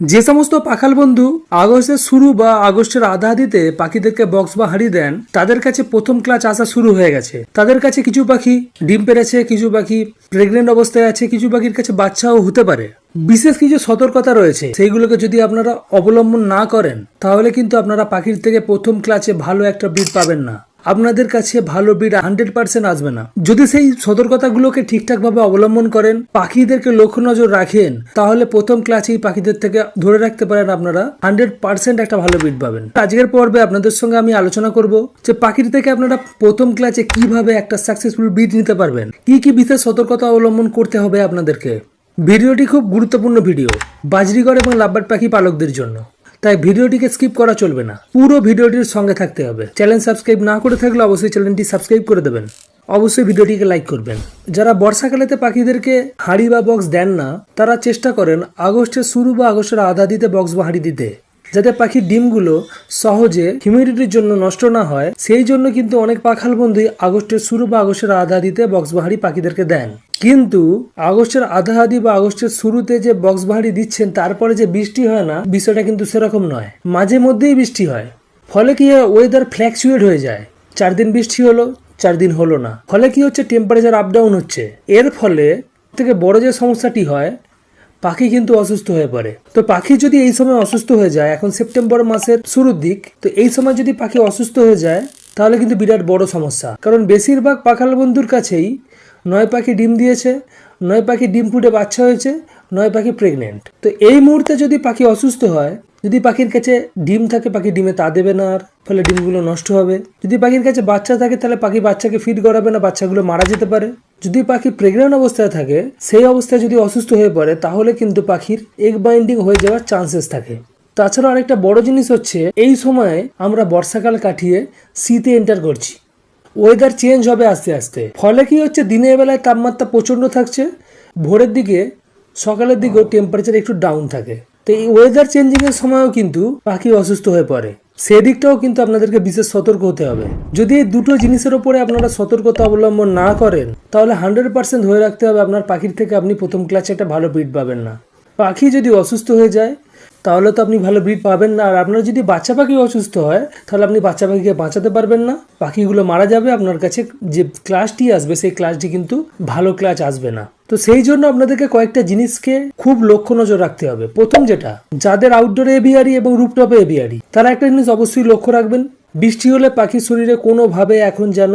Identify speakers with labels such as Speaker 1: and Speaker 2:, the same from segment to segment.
Speaker 1: যে সমস্ত পাখাল বন্ধু আগস্টের শুরু বা আগস্টের আধা আধিতে পাখিদেরকে বক্স বা হাড়ি দেন, তাদের কাছে প্রথম ক্লাচ আসা শুরু হয়ে গেছে। তাদের কাছে কিছু পাখি ডিম পেরেছে, কিছু পাখি প্রেগনেন্ট অবস্থায় আছে, কিছু পাখির কাছে বাচ্চাও হতে পারে। বিশেষ কিছু সতর্কতা রয়েছে। সেইগুলোকে যদি আপনারা অবলম্বন না করেন, তাহলে কিন্তু আপনারা পাখির থেকে প্রথম ক্লাচে ভালো একটা ব্রিড পাবেন না। আপনাদের কাছে ভালো ব্রিড হান্ড্রেড পার্সেন্ট আসবে না। যদি সেই সতর্কতাগুলোকে ঠিকঠাক ভাবে অবলম্বন করেন, পাখিদেরকে লক্ষ্য নজর রাখেন, তাহলে প্রথম ক্লাসেই পাখিদের থেকে ধরে রাখতে পারেন আপনারা হান্ড্রেড পার্সেন্ট একটা ভালো ব্রিড পাবেন। আজকের পর্বে আপনাদের সঙ্গে আমি আলোচনা করব যে পাখির থেকে আপনারা প্রথম ক্লাসে কীভাবে একটা সাকসেসফুল ব্রিড নিতে পারবেন, কি কি বিশেষ সতর্কতা অবলম্বন করতে হবে আপনাদেরকে। ভিডিওটি খুব গুরুত্বপূর্ণ ভিডিও, বাজরিগড় এবং লাভবার্ড পাখি পালকদের জন্য। তাই ভিডিওটিকে স্কিপ করা চলবে না। পুরো ভিডিওটির সঙ্গে থাকতে হবে। চ্যানেল সাবস্ক্রাইব না করে থাকলে অবশ্যই চ্যানেলটি সাবস্ক্রাইব করে দেবেন। অবশ্যই ভিডিওটিকে লাইক করবেন। যারা বর্ষাকালেতে পাখিদেরকে হাঁড়ি বা বক্স দেন না, তারা চেষ্টা করেন আগস্টের শুরু বা আগস্টের আধা দিতে বক্স বা হাঁড়ি দিতে। যাতে পাখির ডিমগুলো সহজে হিউমিডিটির জন্য নষ্ট না হয়, সেই জন্য কিন্তু অনেক পাখাল বন্ধুই আগস্টের শুরু বা আগস্টের আধা দিতে বক্স বাহারি পাখিদেরকে দেন। কিন্তু আগস্টের আধা আধি বা আগস্টের শুরুতে যে বক্স বাহারি দিচ্ছেন, তারপরে যে বৃষ্টি হয় না, বিষয়টা কিন্তু সেরকম নয়। মাঝে মধ্যেই বৃষ্টি হয়। ফলে কি ওয়েদার ফ্ল্যাকচুয়েট হয়ে যায়। চার দিন বৃষ্টি হলো, চার দিন হলো না। ফলে কি হচ্ছে টেম্পারেচার আপ ডাউন হচ্ছে। এর ফলে থেকে বড় যে সমস্যাটি হয় পাখি কিন্তু অসুস্থ হয়ে পড়ে। তো পাখি যদি এই সময় অসুস্থ হয়ে যায়, এখন সেপ্টেম্বর মাসের শুরুর দিক, তো এই সময় যদি পাখি অসুস্থ হয়ে যায়, তাহলে কিন্তু বিরাট বড় সমস্যা। কারণ বেশিরভাগ পাখাল বন্ধুর কাছেই নয় পাখি ডিম দিয়েছে, নয় পাখি ডিম ফুটে বাচ্চা হয়েছে, নয় পাখি প্রেগনেন্ট তো এই মুহূর্তে যদি পাখি অসুস্থ হয় যদি পাখির কাছে ডিম থাকে, পাখি ডিমে তা দেবে না আর, ফলে ডিমগুলো নষ্ট হবে। যদি পাখির কাছে বাচ্চা থাকে, তাহলে পাখি বাচ্চাকে ফিড করাবে না, বাচ্চাগুলো মারা যেতে পারে। যদি পাখি প্রেগনেন্ট অবস্থায় থাকে, সেই অবস্থায় যদি অসুস্থ হয়ে পড়ে, তাহলে কিন্তু পাখির এগ বাইন্ডিং হয়ে যাওয়ার চান্সেস থাকে। তাছাড়া আরেকটা বড় জিনিস হচ্ছে, এই সময়ে আমরা বর্ষাকাল কাটিয়ে শীতে এন্টার করছি। ওয়েদার চেঞ্জ হবে আস্তে আস্তে। ফলে কি হচ্ছে, দিনের বেলায় তাপমাত্রা প্রচণ্ড থাকছে। ভোরের দিকে সকালের দিকেও টেম্পারেচার একটু ডাউন থাকে। তো এই ওয়েদার চেঞ্জিংয়ের সময়ও কিন্তু পাখি অসুস্থ হয়ে পড়ে। সেদিকটাও কিন্তু আপনাদেরকে বিশেষ সতর্ক হতে হবে। যদি এই দুটো জিনিসের ওপরে আপনারা সতর্কতা অবলম্বন না করেন, তাহলে হান্ড্রেড পার্সেন্ট ধরে রাখতে হবে আপনার পাখির থেকে আপনি প্রথম ক্লাসে একটা ভালো বিট পাবেন না। পাখি যদি অসুস্থ হয়ে যায় তাহলে তো আপনি ভালো ব্রিড পাবেন না। আর আপনার যদি বাচ্চা পাখি অসুস্থ হয়, তাহলে আপনি বাচ্চা পাখিকে বাঁচাতে পারবেন না। পাখিগুলো মারা যাবে, আপনার কাছে যে ক্লাসটি আসবে, সেই ক্লাসটি কিন্তু ভালো ক্লাস আসবে না। তো সেই জন্য আপনাদেরকে কয়েকটা জিনিসকে খুব লক্ষ্য নজর রাখতে হবে। প্রথম যেটা, যাদের আউটডোর এভিয়ারি এবং রুপটপে এভিয়ারি তারা একটা জিনিস অবশ্যই লক্ষ্য রাখবেন। বৃষ্টি হলে পাখির শরীরে কোনোভাবে এখন যেন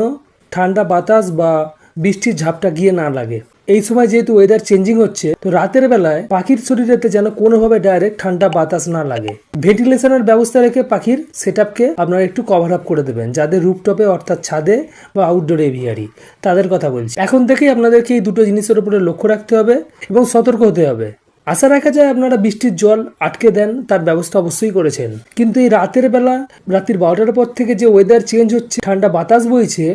Speaker 1: ঠান্ডা বাতাস বা বৃষ্টির ঝাপটা গিয়ে না লাগে। এই সময় যেহেতু ওয়েদার চেঞ্জিং হচ্ছে, তো রাতের বেলায় পাখির শরীরেতে যেন কোনোভাবে ডাইরেক্ট ঠান্ডা বাতাস না লাগে। ভেন্টিলেশনের ব্যবস্থা রেখে পাখির সেট আপনারা একটু কভার আপ করে দেবেন, যাদের রুপটপে অর্থাৎ ছাদে বা আউটডোর এভিয়ারি তাদের কথা বলছি। এখন থেকেই আপনাদেরকে এই দুটো জিনিসের উপরে লক্ষ্য রাখতে হবে এবং সতর্ক হতে হবে। আশা রাখা যায় আপনারা বৃষ্টির জল আটকে দেন, তার ব্যবস্থা অবশ্যই করেছেন। কিন্তু এই রাতের বেলা রাত্রির বারোটার পর থেকে যে ওয়েদার চেঞ্জ হচ্ছে, ঠান্ডা বাতাস বইছে,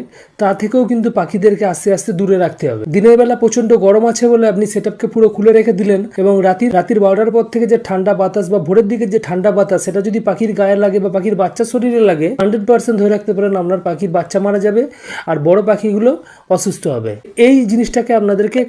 Speaker 1: তা থেকেও কিন্তু পাখিদেরকে আস্তে আস্তে দূরে রাখতে হবে। দিনের বেলা প্রচণ্ড গরম আছে বলে আপনি সেটআপকে পুরো খুলে রেখে দিলেন এবং রাতির রাতির বারোটার পর থেকে যে ঠান্ডা বাতাস বা ভোরের দিকে যে ঠান্ডা বাতাস, সেটা যদি পাখির গায়ে লাগে বা পাখির বাচ্চার শরীরে লাগে হান্ড্রেড পার্সেন্ট ধরে রাখতে পারেন আপনার পাখির বাচ্চা মারা যাবে আর বড় পাখিগুলো অসুস্থ হবে। এই জিনিসটাকে আপনাদেরকে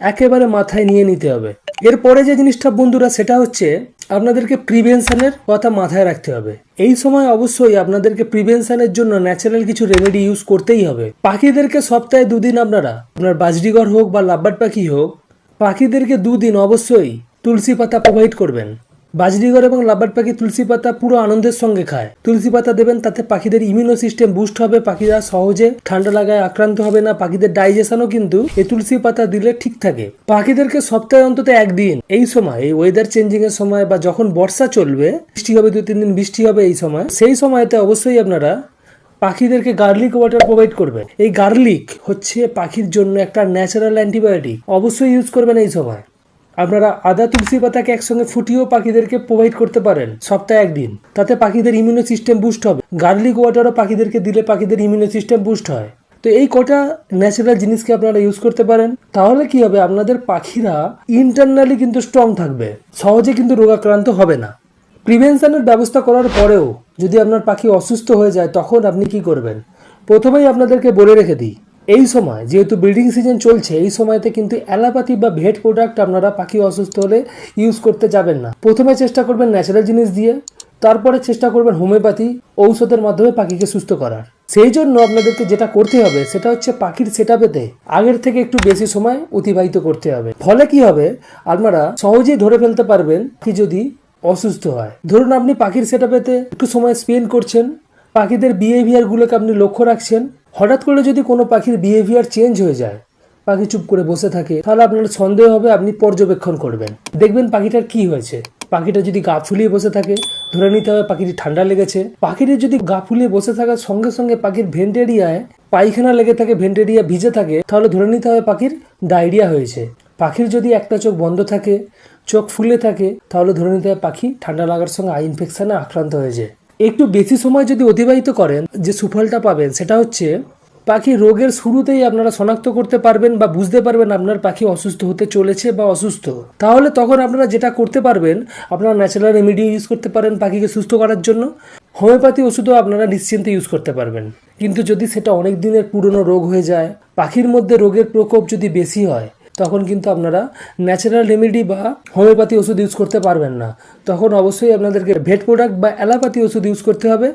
Speaker 1: একেবারে মাথায় নিয়ে নিতে হবে। এরপরে যে জিনিসটা বন্ধুরা, সেটা হচ্ছে আপনাদেরকে প্রিভেনশনের কথা মাথায় রাখতে হবে। এই সময় অবশ্যই আপনাদেরকে প্রিভেনশনের জন্য ন্যাচারাল কিছু রেমেডি ইউজ করতেই হবে। পাখিদেরকে সপ্তাহে দুদিন আপনারা, আপনার বাজরিগর হোক বা লাব্বার পাখি হোক, পাখিদেরকে দুদিন অবশ্যই তুলসী পাতা প্রোভাইড করবেন। বাজরিগর এবং লাভবার্ড পাখি তুলসী পাতা পুরো আনন্দের সঙ্গে খায়। তুলসী পাতা দেবেন, তাতে পাখিদের ইমিউনো সিস্টেম বুস্ট হবে, পাখিরা সহজে ঠান্ডা লাগায় আক্রান্ত হবে না, পাখিদের ডাইজেশনও কিন্তু এই তুলসী পাতা দিলে ঠিক থাকে। পাখিদেরকে সপ্তাহে অন্তত একদিন, এই সময়, এই ওয়েদার চেঞ্জিং এর সময় বা যখন বর্ষা চলবে, বৃষ্টি হবে দু তিন দিন বৃষ্টি হবে এই সময়, সেই সময়তে অবশ্যই আপনারা পাখিদেরকে গার্লিক ওয়াটার প্রোভাইড করবে এই গার্লিক হচ্ছে পাখির জন্য একটা ন্যাচারাল অ্যান্টিবায়োটিক অবশ্যই ইউজ করবেন এই সময়। আপনারা আদা, তুলসী পাতাকে একসঙ্গে ফুটিয়েও পাখিদেরকে প্রোভাইড করতে পারেন, সপ্তাহে একদিন। তাতে পাখিদের ইমিউনো সিস্টেম বুস্ট হবে। গার্লিক ওয়াটারও পাখিদেরকে দিলে পাখিদের ইমিউনো সিস্টেম বুস্ট হয়। তো এই কটা ন্যাচারাল জিনিসকে আপনারা ইউজ করতে পারেন। তাহলে কি হবে? আপনাদের পাখিরা ইন্টারনালি কিন্তু স্ট্রং থাকবে। সহজে কিন্তু রোগাক্রান্ত হবে না। প্রিভেনশনের ব্যবস্থা করার পরেও যদি আপনার পাখি অসুস্থ হয়ে যায়, তখন আপনি কি করবেন? প্রথমেই আপনাদেরকে বলে রেখে দিই এই সময়, যেহেতু ব্রিডিং সিজন চলছে, এই সময়তে কিন্তু অ্যালোপ্যাথি বা ভেট প্রোডাক্ট আপনারা পাখি অসুস্থ হলে ইউজ করতে যাবেন না। প্রথমে চেষ্টা করবেন ন্যাচারাল জিনিস দিয়ে, তারপরে চেষ্টা করবেন হোমিওপ্যাথি ঔষধের মাধ্যমে পাখিকে সুস্থ করার। সেই জন্য আপনাদেরকে যেটা করতে হবে, সেটা হচ্ছে পাখির সেটা পেতে আগের থেকে একটু বেশি সময় অতিবাহিত করতে হবে। ফলে কি হবে? আপনারা সহজেই ধরে ফেলতে পারবেন কি যদি অসুস্থ হয়। ধরুন আপনি পাখির সেটা পেতে একটু সময় স্পেন্ড করছেন, পাখিদের বিহেভিয়ারগুলোকে আপনি লক্ষ্য রাখছেন হঠাৎ করে যদি কোনো পাখির বিহেভিয়ার চেঞ্জ হয়ে যায়, পাখি চুপ করে বসে থাকে, তাহলে আপনার সন্দেহ হবে আপনি পর্যবেক্ষণ করবেন। দেখবেন পাখিটার কি হয়েছে। পাখিটা যদি গা ফুলিয়ে বসে থাকে, ধরে নিতে হবে পাখিটি ঠান্ডা লেগেছে। পাখিটির যদি গা ফুলিয়ে বসে থাকার সঙ্গে সঙ্গে পাখির ভেন্টেরিয়ায় পায়খানা লেগে থাকে, ভেন্টেরিয়া ভিজে থাকে, তাহলে ধরে নিতে হবে পাখির ডায়রিয়া হয়েছে। পাখির যদি একটা চোখ বন্ধ থাকে, চোখ ফুলে থাকে, তাহলে ধরে নিতে হবে পাখি ঠান্ডা লাগার সঙ্গে আই ইনফেকশানে আক্রান্ত হয়েছে। একটু বেশি সময় যদি অতিবাহিত করেন, যে সুফলটা পাবেন, সেটা হচ্ছে পাখি রোগের শুরুতেই আপনারা শনাক্ত করতে পারবেন বা বুঝতে পারবেন আপনার পাখি অসুস্থ হতে চলেছে বা অসুস্থ। তাহলে তখন আপনারা যেটা করতে পারবেন, আপনারা ন্যাচারাল রেমেডি ইউজ করতে পারেন পাখিকে সুস্থ করার জন্য। হোমিওপ্যাথি ওষুধও আপনারা নিশ্চিন্তে ইউজ করতে পারবেন। কিন্তু যদি সেটা অনেক দিনের পুরনো রোগ হয়ে যায়, পাখির মধ্যে রোগের প্রকোপ যদি বেশি হয় তখন কিন্তু আপনারা ন্যাচারাল রেমেডি বা হোমিওপ্যাথি ওষুধ ইউজ করতে পারবেন না। তখন অবশ্যই আপনাদেরকে ভেট প্রোডাক্ট বা অ্যালোপ্যাথি ওষুধ ইউজ করতে হবে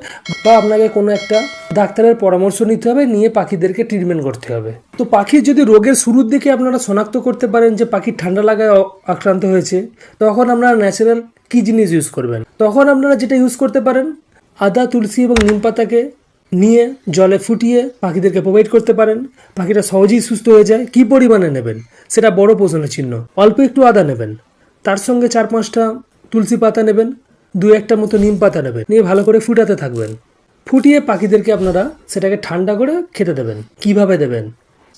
Speaker 1: বা আপনাকে কোনো একটা ডাক্তারের পরামর্শ নিতে হবে, নিয়ে পাখিদেরকে ট্রিটমেন্ট করতে হবে। তো পাখির যদি রোগের শুরুর দিকে আপনারা শনাক্ত করতে পারেন যে পাখির ঠান্ডা লাগায় আক্রান্ত হয়েছে, তখন আপনারা ন্যাচারাল কী জিনিস ইউজ করবেন? তখন আপনারা যেটা ইউজ করতে পারেন, আদা, তুলসী এবং নিম পাতাকে নিয়ে জলে ফুটিয়ে পাখিদেরকে প্রোভাইড করতে পারেন। পাখিটা সহজেই সুস্থ হয়ে যায়। কি পরিমাণে নেবেন? সেটা বড় প্রশ্নের চিহ্ন। অল্প একটু আদা নেবেন। তার সঙ্গে চার পাঁচটা তুলসী পাতা নেবেন। দু একটা মতো নিম পাতা নেবেন। নিয়ে ভালো করে ফুটাতে থাকবেন। ফুটিয়ে পাখিদেরকে আপনারা সেটাকে ঠান্ডা করে খেতে দেবেন। কীভাবে দেবেন?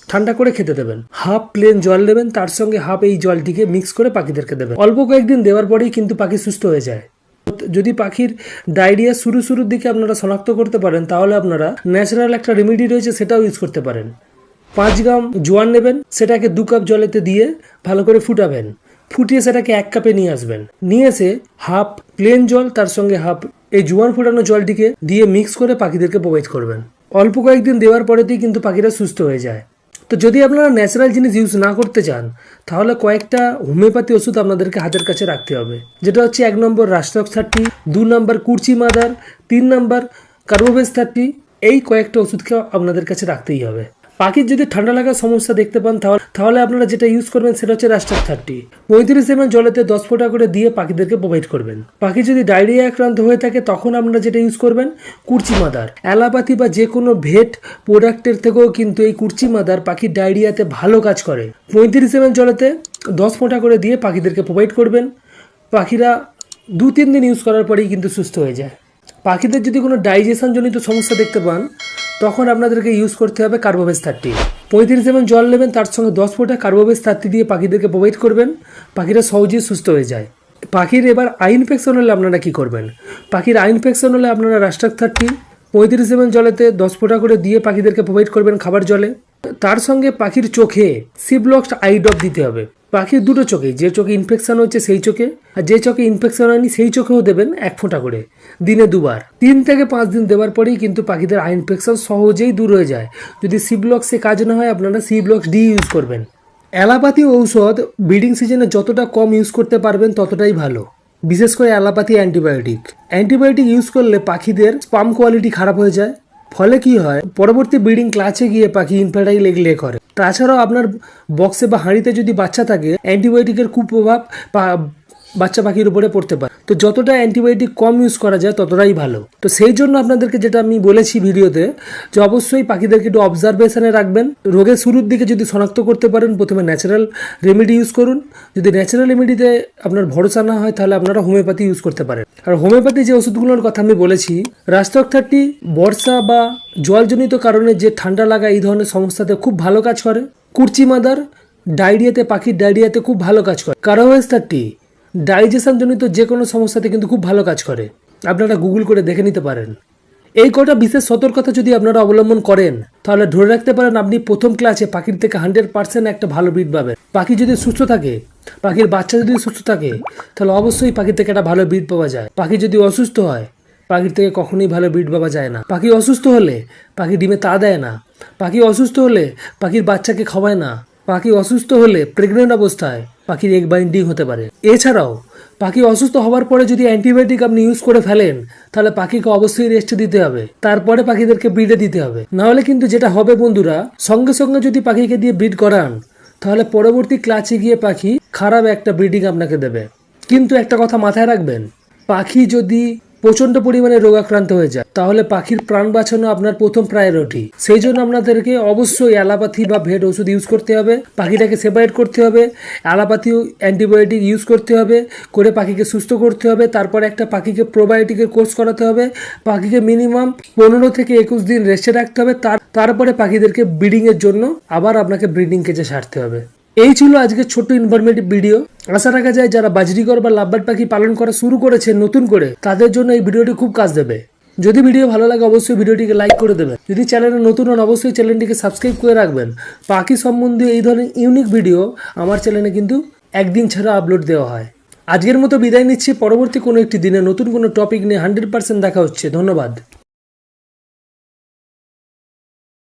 Speaker 1: ঠান্ডা করে খেতে দেবেন। হাফ প্লেন জল দেবেন তার সঙ্গে হাফ এই জলটিকে মিক্স করে পাখিদেরকে দেবেন। অল্প কয়েকদিন দেওয়ার পরেই কিন্তু পাখি সুস্থ হয়ে যায়। যদি পাখির ডায়রিয়া শুরু শুরুর দিকে আপনারা শনাক্ত করতে পারেন, তাহলে আপনারা ন্যাচারাল একটা রেমেডি রয়েছে, সেটাও ইউজ করতে পারেন। পাঁচ গ্রাম জোয়ান নেবেন, সেটাকে দু কাপ জলেতে দিয়ে ভালো করে ফুটাবেন। ফুটিয়ে সেটাকে এক কাপে নিয়ে আসবেন। নিয়ে এসে হাফ প্লেন জল, তার সঙ্গে হাফ এই জোয়ান ফুটানো জলটিকে দিয়ে মিক্স করে পাখিদেরকে প্রোভাইড করবেন। অল্প কয়েকদিন দেওয়ার পরেতেই কিন্তু পাখিরা সুস্থ হয়ে যায়। তো যদি আপনারা ন্যাচারাল জিনিস ইউজ না করতে চান, তাহলে কয়েকটা হোমিওপ্যাথি ওষুধ আপনাদেরকে হাতের কাছে রাখতে হবে। যেটা হচ্ছে এক নম্বর রাষ্ট্রক থার্টি দু নম্বর কুর্চি মাদার তিন নম্বর কার্বোভেজ থার্টি এই কয়েকটা ওষুধকে আপনাদের কাছে রাখতেই হবে। পাখির যদি ঠান্ডা লাগার সমস্যা দেখতে পান, তাহলে তাহলে আপনারা যেটা ইউজ করবেন সেটা হচ্ছে রাস্টার থার্টি পঁয়ত্রিশ এমএল জলেতে দশ ফোঁটা করে দিয়ে পাখিদেরকে প্রোভাইড করবেন। পাখি যদি ডায়রিয়া আক্রান্ত হয়ে থাকে, তখন আপনারা যেটা ইউজ করবেন কুর্চি মাদার। অ্যালাপাথি বা যে কোনো ভেট প্রোডাক্টের থেকেও কিন্তু এই কুর্চি মাদার পাখির ডায়রিয়াতে ভালো কাজ করে। পঁয়ত্রিশ এমএল জলেতে দশ ফোঁটা করে দিয়ে পাখিদেরকে প্রোভাইড করবেন। পাখিরা দু তিন দিন ইউজ করার পরেই কিন্তু সুস্থ হয়ে যায়। পাখিদের যদি কোনো ডাইজেশনজনিত সমস্যা দেখতে পান তখন আপনাদেরকে ইউজ করতে হবে কার্বোভেজ থার্টি পঁয়ত্রিশ এমএল জল নেবেন, তার সঙ্গে দশ ফোঁটা কার্বোভেজ থার্টি দিয়ে পাখিদেরকে প্রোভাইড করবেন। পাখিরা সহজেই সুস্থ হয়ে যায়। পাখির এবার আই ইনফেকশন হলে আপনারা কি করবেন? পাখির আই ইনফেকশন হলে আপনারা রাস্টাক থার্টি পঁয়ত্রিশ এমএল জলেতে দশ ফোঁটা করে দিয়ে পাখিদেরকে প্রোভাইড করবেন খাবার জলে। তার সঙ্গে পাখির চোখে সিবলক্স আই ড্রপ দিতে হবে। পাখির দুটো চোখে, যে চোখে ইনফেকশন হচ্ছে সেই চোখে, আর যে চোখে ইনফেকশন হয়নি সেই চোখেও দেবেন এক ফোঁটা করে, দিনে দুবার। তিন থেকে পাঁচ দিন দেওয়ার পরেই কিন্তু পাখিদের আই ইনফেকশন সহজেই দূর হয়ে যায়। যদি সিবলক্সে কাজ না হয়, আপনারা সিবলক্স ডি ইউজ করবেন। অ্যালাপাথি ঔষধ ব্রিডিং সিজনে যতটা কম ইউজ করতে পারবেন, ততটাই ভালো। বিশেষ করে অ্যালাপাথি অ্যান্টিবায়োটিক। অ্যান্টিবায়োটিক ইউজ করলে পাখিদের স্পাম কোয়ালিটি খারাপ হয়ে যায় ফলে কি হয়, পরবর্তী ব্রিডিং ক্লাচে গিয়ে পাখি ইনফার্টাইল এগলে করে। তাছাড়াও আপনার বক্সে বা হাঁড়িতে যদি বাচ্চা থাকে অ্যান্টিবায়োটিকের কুপ্রভাব বাচ্চা পাখির উপরে পড়তে পারে। তো যতটা অ্যান্টিবায়োটিক কম ইউজ করা যায় ততটাই ভালো। তো সেই জন্য আপনাদেরকে যেটা আমি বলেছি ভিডিওতে, যে অবশ্যই পাখিদেরকে একটু অবজারভেশনে রাখবেন। রোগের শুরুর দিকে যদি শনাক্ত করতে পারেন, প্রথমে ন্যাচারাল রেমেডি ইউজ করুন। যদি ন্যাচারাল রেমেডিতে আপনার ভরসা না হয়, তাহলে আপনারা হোমিওপ্যাথি ইউজ করতে পারেন। আর হোমিওপ্যাথি যে ওষুধগুলোর কথা আমি বলেছি রাষ্ট্রক থার্টি বর্ষা বা জলজনিত কারণে যে ঠান্ডা লাগা এই ধরনের সমস্যাতে খুব ভালো কাজ করে। কুর্চি মাদার ডায়রিয়াতে, পাখির ডায়রিয়াতে খুব ভালো কাজ করে। কারোয়েস থার্টি ডাইজেশন জনিত যে কোনো সমস্যাতে কিন্তু খুব ভালো কাজ করে। আপনারা গুগল করে দেখে নিতে পারেন। এই কটা বিশেষ সতর্কতা যদি আপনারা অবলম্বন করেন, তাহলে ধরে রাখতে পারেন আপনি প্রথম ক্লাসে পাখির থেকে হান্ড্রেড পার্সেন্ট একটা ভালো ব্রিড পাবেন। পাখি যদি সুস্থ থাকে, পাখির বাচ্চা যদি সুস্থ থাকে, তাহলে অবশ্যই পাখির থেকে একটা ভালো ব্রিড পাওয়া যায়। পাখি যদি অসুস্থ হয়, পাখির থেকে কখনোই ভালো ব্রিড পাওয়া যায় না। পাখি অসুস্থ হলে পাখি ডিমে তা দেয় না। পাখি অসুস্থ হলে পাখির বাচ্চাকে খাওয়ায় না। পাখি অসুস্থ হলে প্রেগনেন্ট অবস্থায় পাখির এগ বাইন্ডিং হতে পারে। এছাড়াও, পাখি অসুস্থ হওয়ার পরে যদি অ্যান্টিবায়োটিক আপনি ইউজ করে ফেলেন, তাহলে পাখিকে অবশ্যই রেস্ট দিতে হবে। তারপরে পাখিদেরকে ব্রিডে দিতে হবে। নাহলে কিন্তু যেটা হবে বন্ধুরা, সঙ্গে সঙ্গে যদি পাখিকে দিয়ে ব্রিড করান, তাহলে পরবর্তী ক্লাচে গিয়ে পাখি খারাপ একটা ব্রিডিং আপনাকে দেবে। কিন্তু একটা কথা মাথায় রাখবেন, পাখি যদি প্রচণ্ড পরিমাণে রোগাক্রান্ত হয়ে যায়। তাহলে পাখির প্রাণ বাঁচানো আপনার প্রথম প্রায়োরিটি সেই জন্য আপনাদেরকে অবশ্যই অ্যালাপাথি বা ভেট ওষুধ ইউজ করতে হবে। পাখিটাকে সেপারেট করতে হবে। অ্যালাপাথি অ্যান্টিবায়োটিক ইউজ করতে হবে। করে পাখিকে সুস্থ করতে হবে। তারপরে একটা পাখিকে প্রোবায়োটিকের কোর্স করাতে হবে। পাখিকে মিনিমাম পনেরো থেকে একুশ দিন রেস্টে রাখতে হবে। তার, তারপরে পাখিদেরকে ব্রিডিংয়ের জন্য আবার আপনাকে ব্রিডিং কেজে সারতে হবে। এই ছিল আজকে ছোট্ট ইনফরমেটিভ ভিডিও আশা রাখা যায় যারা বাজরিগর বা লাভবার্ড পাখি পালন করা শুরু করেছে নতুন করে, তাদের জন্য এই ভিডিওটি খুব কাজ দেবে। যদি ভিডিও ভালো লাগে, অবশ্যই ভিডিওটিকে লাইক করে দেবেন। যদি চ্যানেলে নতুন হন, অবশ্যই চ্যানেলটিকে সাবস্ক্রাইব করে রাখবেন। পাখি সম্বন্ধে এই ধরনের ইউনিক ভিডিও আমার চ্যানেলে কিন্তু একদিন ছাড়া আপলোড দেওয়া হয়। আজকের মতো বিদায় নিচ্ছি। পরবর্তী কোনো একটি দিনে নতুন কোনো টপিক নিয়ে হান্ড্রেড দেখা হচ্ছে। ধন্যবাদ।